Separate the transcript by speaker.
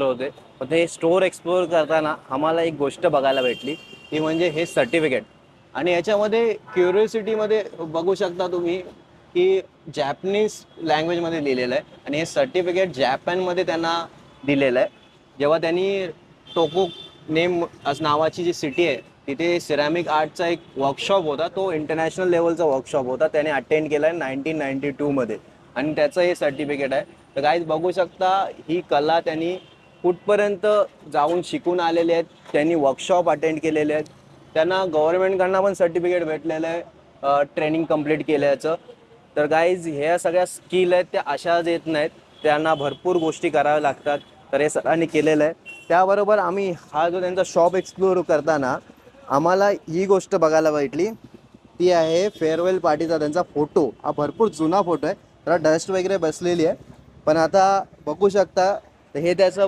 Speaker 1: होते. पण ते स्टोअर एक्सप्लोअर करताना आम्हाला एक गोष्ट बघायला भेटली. ती म्हणजे हे सर्टिफिकेट आणि याच्यामध्ये क्युरिओसिटीमध्ये बघू शकता तुम्ही की जॅपनीज लँग्वेजमध्ये लिहिलेलं आहे. आणि हे सर्टिफिकेट जॅपॅनमध्ये त्यांना दिलेलं आहे. जेव्हा त्यांनी टोको नेम असं नावाची जी सिटी आहे तिथे सिरॅमिक आर्टचा एक वर्कशॉप होता. तो इंटरनॅशनल लेवलचा वर्कशॉप होता. त्याने अटेंड केला आहे नाईन्टीन नाईन्टी टूमध्ये आणि त्याचं हे सर्टिफिकेट आहे. तर काहीच बघू शकता ही कला त्यांनी कुठपर्यंत जाऊन शिकून आलेले आहेत त्यांनी वर्कशॉप अटेंड केलेले आहेत. त्यांना गव्हर्नमेंटकडनं पण सर्टिफिकेट भेटलेलं आहे ट्रेनिंग कंप्लीट केल्याचं. तर गाईज ह्या सगळ्या स्किल आहेत त्या अशाच येत नाहीत. त्यांना भरपूर गोष्टी कराव्या लागतात. तर हे सरांनी केलेलं आहे. त्याबरोबर आम्ही हा जो त्यांचा शॉप एक्सप्लोर करताना आम्हाला ही गोष्ट बघायला भेटली. ती आहे फेअरवेल पार्टीचा त्यांचा फोटो हा भरपूर जुना फोटो आहे. त्याला डस्ट वगैरे बसलेली आहे. पण आता बघू शकता हे त्याचं